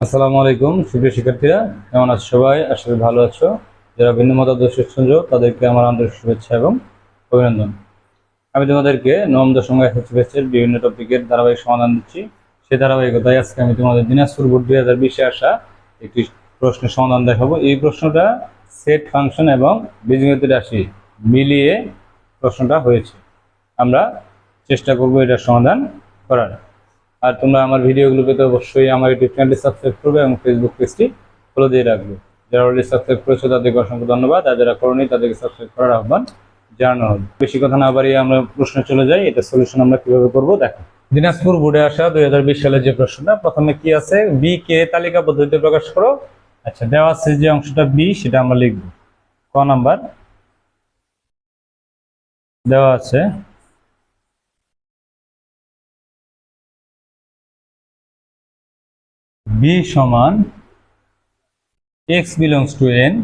আসসালামু আলাইকুম, সুপ্রিয় শিক্ষার্থীরা, কেমন আছো সবাই? আসলে ভালো আছো। যারা ভিন্ন মতাদর্শ তাদেরকে আমার আন্তরিক শুভেচ্ছা এবং অভিনন্দন। আমি তোমাদেরকে নবম দশম এসএসসি ব্যাচের বিভিন্ন টপিকের ধারাবাহিক সমাধান দিচ্ছি। সেই ধারাবাহিকতায় আজকে আমি তোমাদের দিনাজপুর বোর্ড দুই হাজার বিশে আসা একটি প্রশ্নের সমাধান দেখাবো। এই প্রশ্নটা সেট ফাংশন এবং বীজগণিত রাশি মিলিয়ে প্রশ্নটা হয়েছে। আমরা চেষ্টা করব এটার সমাধান করার। আর তোমরা আমার ভিডিওগুলো পেতে অবশ্যই আমার ইউটিউব চ্যানেলটি সাবস্ক্রাইব করবে এবং ফেসবুক পেজটি ফলো দিয়ে রাখবে। যারা অলরেডি সাবস্ক্রাইব করেছ, তাদেরকে অসংখ্য ধন্যবাদ। আর যারা করোনি, তাদেরকে সাবস্ক্রাইব করার আহ্বান জানানো হবে। বেশি কথা না বাড়িয়ে আমরা প্রশ্নে চলে যাই। এটা সলিউশন আমরা কীভাবে করব? দেখো। দিনাজপুর বোর্ডে আসা দুই হাজার বিশ সালের যে প্রশ্নটা, প্রথমে কি আছে? বি কে তালিকা পদ্ধতিতে প্রকাশ করো। আচ্ছা দেওয়া আছে যে অংশটা বি, সেটা আমরা লিখব। ক নাম্বার? দেওয়া আছে b সমান x belongs to n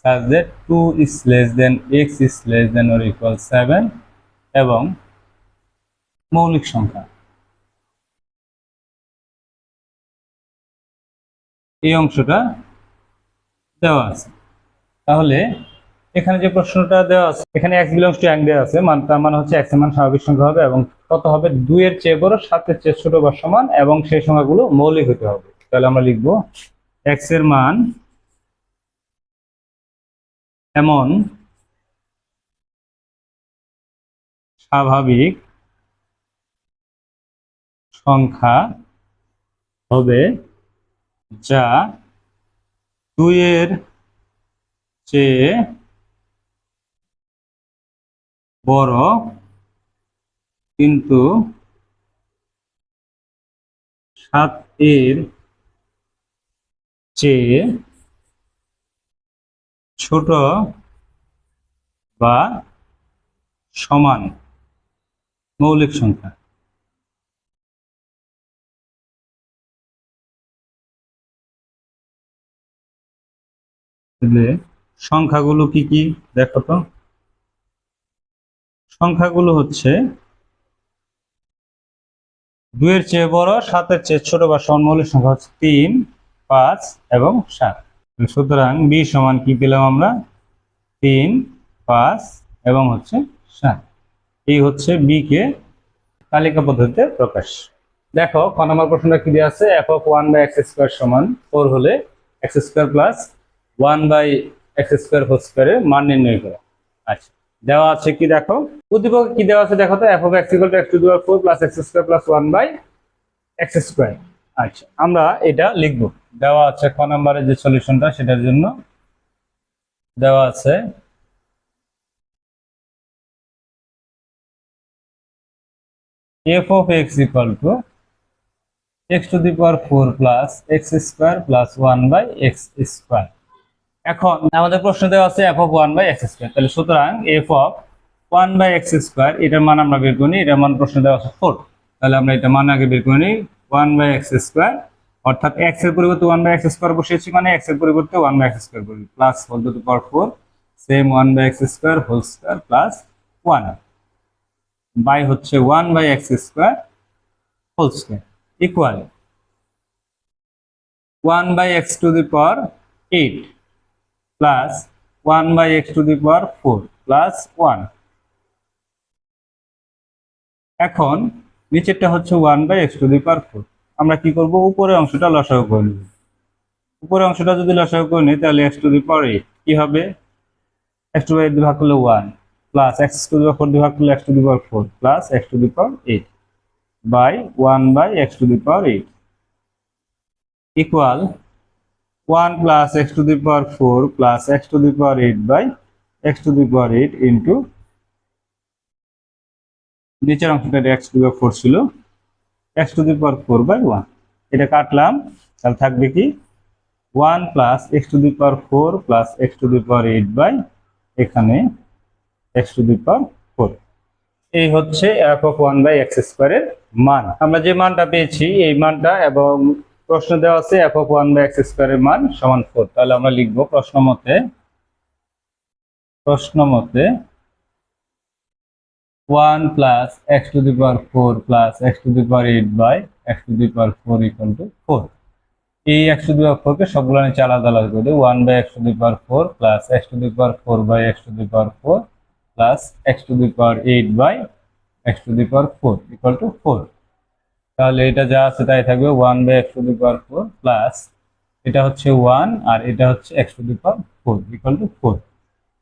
such that 2 is less than x is less than or equal 7 এবং মৌলিক সংখ্যা। এই অংশটা দেওয়া আছে। তাহলে এখানে যে প্রশ্নটা দেওয়া আছে, এখানে x belongs to n দেওয়া আছে, মান তার মানে হচ্ছে x এর মান স্বাভাবিক সংখ্যা হবে এবং কত হবে? 2 এর চেয়ে বড় 7 এর চেয়ে ছোট বা সমান এবং সেই সংখ্যাগুলো মৌলিক হতে হবে। তাহলে আমরা লিখব x এর মান এমন স্বাভাবিক সংখ্যা হবে যা দুই এর চেয়ে বড় কিন্তু সাত এর চেয়ে ছোট বা সমান মৌলিক সংখ্যা। সংখ্যাগুলো কি কি দেখো তো? সংখ্যাগুলো হচ্ছে দুইয়ের চেয়ে বড়, সাতের চেয়ে ছোট বা সমান মৌলিক সংখ্যা হচ্ছে তিন। পাঁচ এবং সাত। সুতরাং বি সমান কি পেলাম আমরা? তিন, পাঁচ এবং হচ্ছে সাত। এই হচ্ছে বি কে তালিকা পদ্ধতিতে প্রকাশ। দেখো, ক নম্বর প্রশ্নটা কি দেওয়া আছে? F one by X square সমান ফোর হলে X square plus one by X square whole স্কোয়ারের মান নির্ণয় করো। আচ্ছা দেওয়া আছে কি দেখো? উদ্দীপক কি দেওয়া আছে দেখো তো? F of X four plus X square plus one by X square আচ্ছা আমরা এটা লিখব। দেওয়া আছে ক নম্বরের যে সলিউশনটা, সেটার জন্য দেওয়া আছে। F of X equal to X to the power four plus X square plus one by X square এখন আমাদের প্রশ্ন দেওয়া আছে F of one by X square তাহলে সুতরাং F of one by X square এটার মান আমরা বের করি এটার মান প্রশ্ন দেওয়া আছে ফোর তাহলে আমরা এটা মান আগে বের করি ওয়ান বাই এক্স স্কোয়ার অর্থাৎ এক্সের পরিবর্তে ওয়ান বাই এক্স স্কোয়ার বসিয়েছি মানে এক্সের পরিবর্তে ওয়ান বাই এক্স স্কোয়ার করবি plus whole to power four same one by X square whole square plus one by হচ্ছে one by X square whole square equal one by X to the power eight plus one by X to the power four plus one এখন নিচেরটা হচ্ছে one by X to the power four আমরা কি করব উপরের অংশটা লসাগু করে নেব উপরের অংশটা যদি লসাগু করে নিই তাহলে X to the power eight কি হবে এক্স টু বাই এইট ভাগ করলে one plus X to the power four ভাগ করলে X to the power four plus X to the power eight by one by X to the power eight equal one plus X to the power four plus X to the power eight by X to the power eight into নিচের অংশটা x to the four ছিল X to the power four by one. এটা কাটলাম, তাহলে থাকবে কি? One plus X to the power four plus X to the power eight by এখানে X to the power four. এই হচ্ছে F of one by X স্কোয়ারের মান। আমরা যে মানটা পেয়েছি, এই মানটা এবং প্রশ্ন দেওয়া আছে F of one by X স্কোয়ারের মান সমান ফোর তাহলে আমরা লিখব প্রশ্ন মতে প্রশ্ন মতে one plus X to the power four plus X to the power eight by X to the power four equal to four এই একশো দুই পাওয়ার ফোরকে সবগুলো নিচে আলাদা আলাদা করে দিই ওয়ান বাই একশো দুই power four plus X to দুই power four by X to দুই power four plus X to দুই power eight by X to দুই power four equal to four তাহলে এটা যা আছে তাই থাকবে ওয়ান বাই এক্স টু দুই পাওয়ার ফোর প্লাস এটা হচ্ছে ওয়ান আর এটা হচ্ছে এক্স টু দুই power four equal to four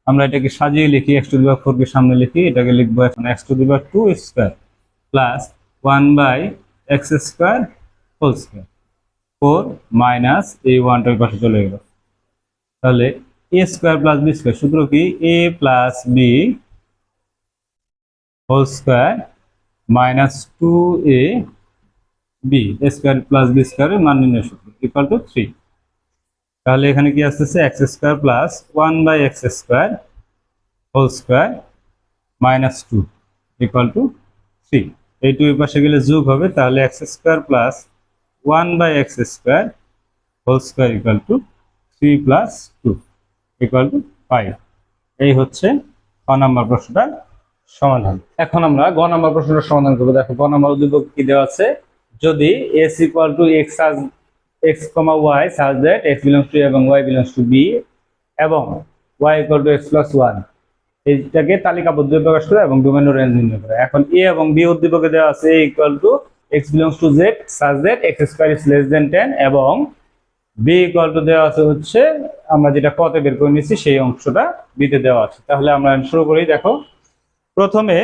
আমরা এটাকে সাজিয়ে লিখি এক্স টু দি পাওয়ার ফোরকে সামনে লিখি, এটাকে লিখব এখন X to the power two square plus one by X square whole square four minus এই ওয়ানটার পাশে চলে গেল। তাহলে A square plus B square সূত্র কি? A plus B whole square minus two A B square plus B স্কোয়ারের মান নির্ণয় সূত্র ইকুয়াল টু থ্রি তাহলে এখানে কি আসতেছে? X square plus one by X square whole square minus two equal to three এই টু পাশে গেলে যোগ হবে, তাহলে X square plus one by X square whole square equal to three plus two equal to five এই হচ্ছে ক নম্বর প্রশ্নটার সমাধান। এখন আমরা গ নম্বর প্রশ্নটার সমাধান করব। দেখো, গ নম্বর উদ্দীপক কি দেওয়া আছে? যদি S equal to X X comma Y such that X belongs to এবং ওয়াই বিলংস টু বি এবং Y equal to X plus one এইটাকে তালিকাবদ্ধ প্রকাশ করে এবং ডোমেন রেঞ্জ নির্ণয় করে। এখন এ এবং বি উদ্দীপকে দেওয়া আছে A equal to X belongs to Z such that X square is less than ten এবং বি ইকুয়াল টু দেওয়া আছে হচ্ছে, আমরা যেটা কতে বের করে নিচ্ছি সেই অংশটা বিতে দেওয়া আছে। তাহলে আমরা শুরু করি, দেখো। প্রথমে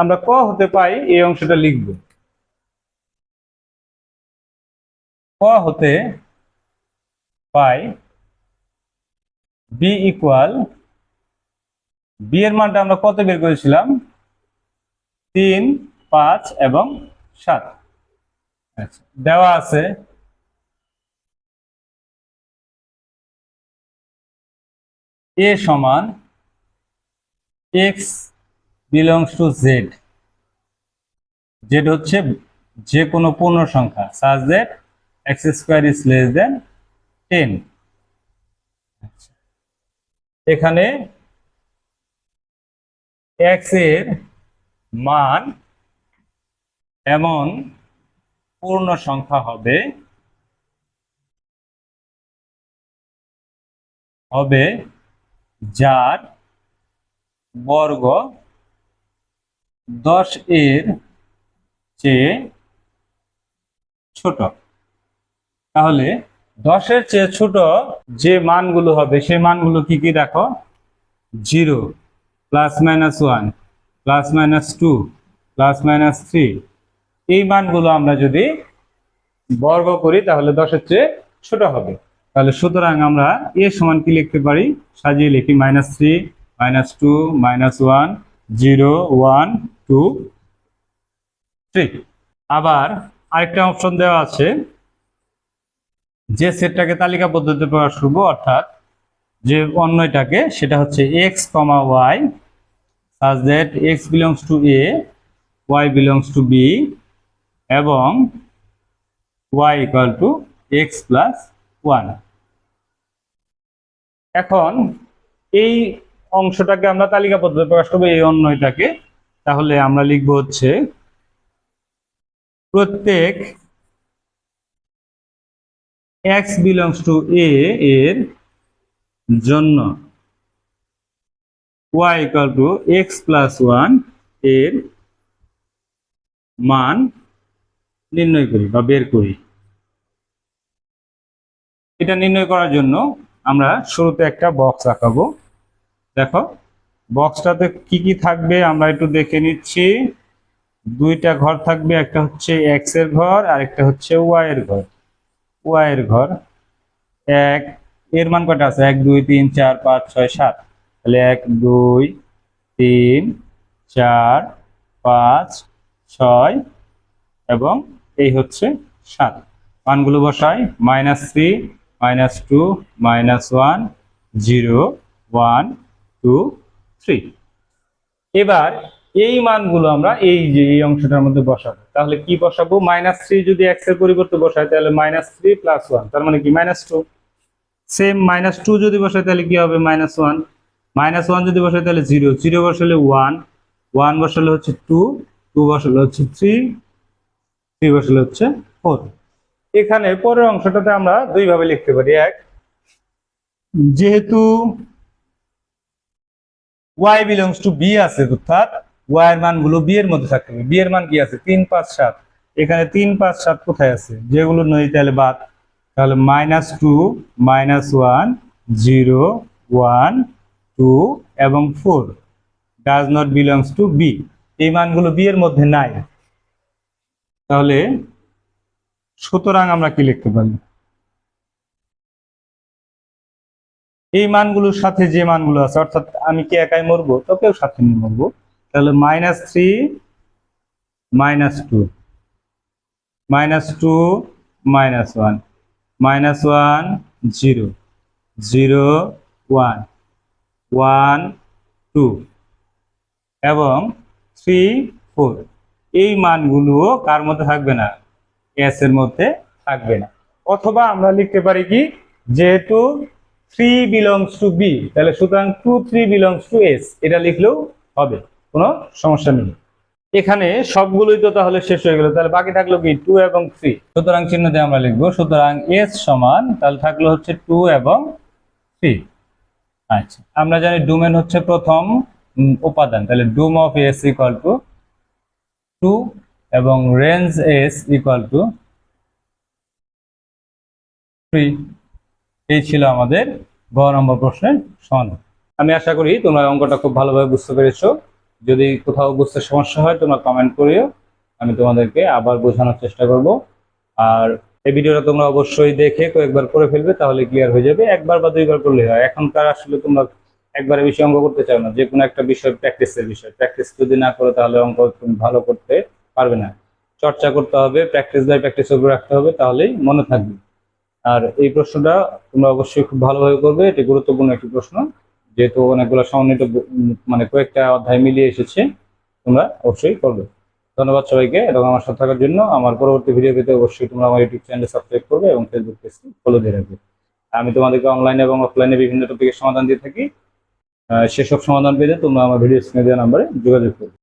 আমরা ক হতে পাই, এই অংশটা লিখব। ক হতে পাই বি ইকুয়াল বি এর মানটা আমরা কত বের করেছিলাম? তিন, পাঁচ এবং সাত। আচ্ছা দেওয়া আছে। এ সমান X belongs to Z Z হচ্ছে যে কোনো পূর্ণ সংখ্যা such that X square is less than ten এখানে এক্সের মান এমন পূর্ণ সংখ্যা হবে হবে যার বর্গ দশ এর চেয়ে ছোট। তাহলে দশের চেয়ে ছোট যে মানগুলো হবে সেই মানগুলো কি কি দেখো? Zero plus minus one plus minus two plus minus three এই মানগুলো আমরা যদি বর্গ করি, তাহলে দশের চেয়ে ছোট হবে। তাহলে সুতরাং আমরা এ সমান কি লিখতে পারি? সাজিয়ে লিখি minus three minus two minus one zero one two three আবার আরেকটা অপশন দেওয়া আছে। যে সেটটাকে তালিকা পদ্ধতিতে প্রকাশ করব অর্থাৎ যে অন্যটাকে, সেটা হচ্ছে X comma Y such that X belongs to A Y belongs to B এবং Y equal to X plus one এখন এই অংশটাকে আমরা তালিকা পদ্ধতি প্রকাশ করব, এই অন্যটাকে। তাহলে আমরা লিখব হচ্ছে প্রত্যেক এক্স বিলংস টু এ এর জন্য। Y equal to X plus ওয়ানের মান নির্ণয় করি বা বের করি। এটা নির্ণয় করার জন্য আমরা শুরুতে একটা বক্স আঁকাবো দেখো বক্সটাতে কি কি থাকবে আমরা একটু দেখে নিচ্ছি। দুইটা ঘর থাকবে, একটা হচ্ছে এক্সের ঘর আর একটা হচ্ছে ওয়াই এর ঘর। ওয়াই এর ঘর। এক, এর মান কটা আছে? এক, দুই, তিন, চার, পাঁচ, ছয়, সাত। তাহলে এক, দুই, তিন, চার, পাঁচ, ছয় এবং এই হচ্ছে সাত। মানগুলো বসাই। Minus three, minus two, minus one, zero, one, two, three. এবার এই মানগুলো আমরা এই যে এই অংশটার মধ্যে বসাবো। তাহলে কি বসাবো? মাইনাস থ্রি যদি এক্সের পরিবর্তে বসাই, তাহলে মাইনাস থ্রি প্লাস ওয়ান তার মানে কি? Minus two same minus two যদি বসাই, তাহলে কি হবে? মাইনাস ওয়ান মাইনাস ওয়ান যদি বসাই, তাহলে জিরো জিরো বসালে ওয়ান ওয়ান বসালে হচ্ছে টু টু বসালে হচ্ছে থ্রি থ্রি বসালে হচ্ছে ফোর এখানে পরের অংশটাতে আমরা দুইভাবে লিখতে পারি। এক, যেহেতু ওয়াই বিলংস টু বি আছে অর্থাৎ ওয়াই এর মানগুলো বি এর মধ্যে থাকতে হবে। বি এর মান কি আছে? তিন পাঁচ সাত। এখানে তিন পাঁচ সাত কোথায় আছে? যেগুলো নই তাহলে বাদ। তাহলে minus two minus one zero one two এবং four does not belongs to B এই মানগুলো বি এর মধ্যে নাই। তাহলে সুতরাং আমরা কি লিখতে পারি? এই মানগুলোর সাথে যে মানগুলো আছে, অর্থাৎ আমি কি একাই মরবো? তোকেও সাথে নিয়ে মরবো। তাহলে minus three minus two minus two minus one minus one zero zero one one two এবং থ্রি ফোর এই মানগুলো কার মধ্যে থাকবে না? এস এর মধ্যে থাকবে না। অথবা আমরা লিখতে পারি কি? যেহেতু থ্রি বিলংস টু বি তাহলে সুতরাং two three belongs to S এটা লিখলেও হবে। কোনো সমস্যা নেই। এখানে সবগুলোই তো তাহলে শেষ হয়ে গেল। তাহলে বাকি থাকল কি? টু এবং থ্রি সুতরাং চিহ্ন দিয়ে আমরা লিখব, সুতরাং এস সমান, তাহলে থাকল হচ্ছে টু এবং থ্রি আচ্ছা আমরা জানি ডোমেন হচ্ছে প্রথম উপাদান। তাহলে dom of S equal to two এবং range S equal to three এই ছিল আমাদের গ নম্বর প্রশ্নের সমাধান। আমি আশা করি তোমরা অঙ্কটা খুব ভালোভাবে বুঝতে পেরেছ। যদি কোথাও বুঝতে সমস্যা হয়, তোমরা কমেন্ট করিও, আমি তোমাদেরকে আবার বোঝানোর চেষ্টা করব। আর এই ভিডিওটা তোমরা অবশ্যই দেখে কয়েকবার করে ফেলবে, তাহলে ক্লিয়ার হয়ে যাবে। একবার বা দুইবার করলে হয়। এখনকার আসলে তোমরা একবারে বেশি অঙ্ক করতে চাও না। যে কোনো একটা বিষয় প্র্যাকটিসের বিষয়। প্র্যাকটিস যদি না করো, তাহলে অঙ্ক তুমি ভালো করতে পারবে না। চর্চা করতে হবে প্র্যাকটিস বাই প্র্যাকটিস উপরে রাখতে হবে, তাহলেই মনে থাকবে। আর এই প্রশ্নটা তোমরা অবশ্যই খুব ভালোভাবে করবে, এটি গুরুত্বপূর্ণ একটি প্রশ্ন। যেহেতু অনেকগুলো সমন্বিত মানে কয়েকটা অধ্যায় মিলিয়ে এসেছে, তোমরা অবশ্যই করবে। ধন্যবাদ সবাইকে এবং আমার সাথে থাকার জন্য। আমার পরবর্তী ভিডিও পেতে অবশ্যই তোমরা আমার ইউটিউব চ্যানেলে সাবস্ক্রাইব করবে এবং ফেসবুক পেজটি ফলো দিয়ে রাখবে। আমি তোমাদেরকে অনলাইনে এবং অফলাইনে বিভিন্ন টপিকের সমাধান দিয়ে থাকি। সেসব সমাধান পেতে তোমরা আমার ভিডিও স্ক্রিনে দেওয়া নাম্বারে যোগাযোগ করবে।